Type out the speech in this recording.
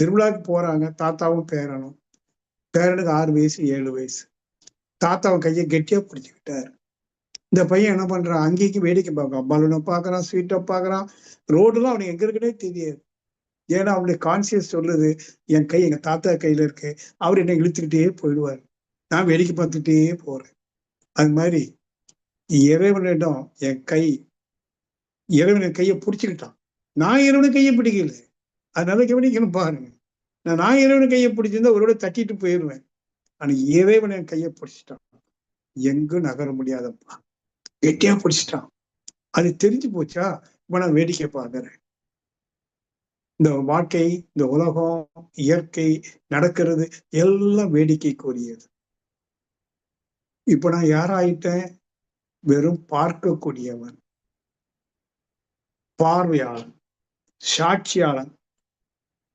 திருவிழாவுக்கு போறாங்க. தாத்தாவும் பேரனும். பேரனுக்கு ஆறு வயசு ஏழு வயசு. தாத்தாவும் கையை கெட்டியா பிடிச்சிக்கிட்டாரு. இந்த பையன் என்ன பண்றான்? அங்கேயும் வேடிக்கை பார்க்கலாம் பலூனை பார்க்கறான் ஸ்வீட்டை பார்க்கறான். ரோடுலாம் அவனுக்கு எங்க இருக்குன்னே தெரியாது. ஏன்னா அவனுடைய கான்சியஸ் சொல்லுது என் கை எங்க தாத்தா கையில இருக்கு. அவர் என்னை இழுத்துக்கிட்டே போயிடுவார். நான் வேடிக்கை பார்த்துட்டே போறேன். அது மாதிரி இறைவனிடம் என் கை இறைவனின் கையை பிடிச்சுக்கிட்டான். நான் இறைவனை கையை பிடிக்கல. அதனால கவனிக்கணும் பாருங்க. நான் நான் இறைவன் கையை பிடிச்சிருந்தா ஒருவேளை தட்டிட்டு போயிடுவேன் ஆனா இறைவன் என் கையை பிடிச்சிட்டான். எங்கும் நகர முடியாதப்பா. கெட்டியா பிடிச்சிட்டான். அது தெரிஞ்சு போச்சா? இப்ப நான் வேடிக்கை பார்க்கிறேன். இந்த வாழ்க்கை இந்த உலகம் இயற்கை நடக்கிறது எல்லாம் வேடிக்கைக்குரியது. இப்ப நான் யாராயிட்டேன்? வெறும் பார்க்கக்கூடியவன். பார்வையாளன். சாட்சியாளன்.